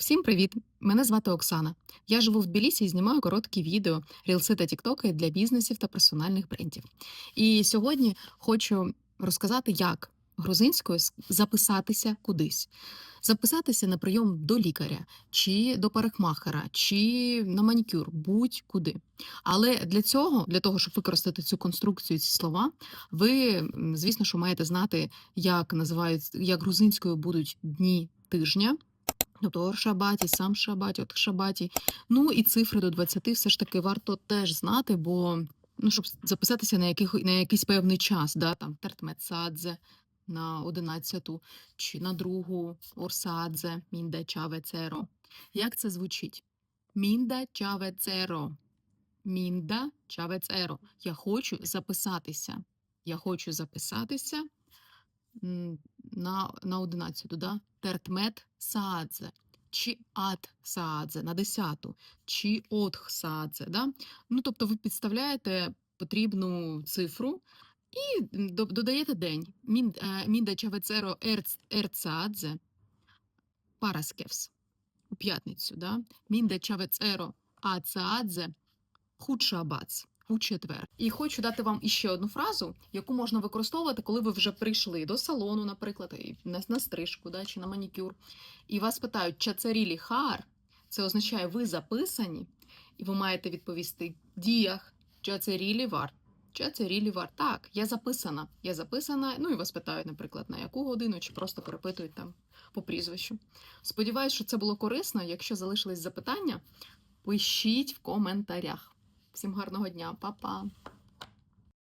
Всім привіт! Мене звати Оксана. Я живу в Тбілісі і знімаю короткі відео, рілси та тіктоки для бізнесів та персональних брендів. І сьогодні хочу розказати, як грузинською записатися кудись. Записатися на прийом до лікаря, чи до парикмахера, чи на манікюр, будь-куди. Але для цього, для того, щоб використати цю конструкцію, ці слова, ви, звісно, що маєте знати, як називають, як грузинською будуть дні тижня. Тобто ор шабаті, сам шабаті, от шабаті. Ну і цифри до 20 все ж таки варто теж знати, бо ну, щоб записатися на, яких, на якийсь певний час, да, там тертмецадзе на 11 чи на другу орсадзе, мінде чавецеро. Як це звучить? Мінде чавецеро. Мінда чавецеро. Я хочу записатися. Я хочу записатися на, на 11, да? Тертмет Саадзе, чи Ат Саадзе на 10, чи Отх Саадзе. Да? Ну, тобто ви підставляєте потрібну цифру і додаєте день. Е, Чавецеро Ерцаадзе Параскевс у п'ятницю. Да? Мінде Чавецеро Ацаадзе Худшабац у четвер. І хочу дати вам іще одну фразу, яку можна використовувати, коли ви вже прийшли до салону, наприклад, і на, на стрижку да, чи на манікюр. І вас питають, чи це рілі хар? Це означає, ви записані, і ви маєте відповісти діях, чи це рілі вар. Чи це рілі вар? Так, я записана. Я записана. Ну і вас питають, наприклад, на яку годину, чи просто перепитують там по прізвищу. Сподіваюсь, що це було корисно. Якщо залишились запитання, пишіть в коментарях. Всім гарного дня, Па-па!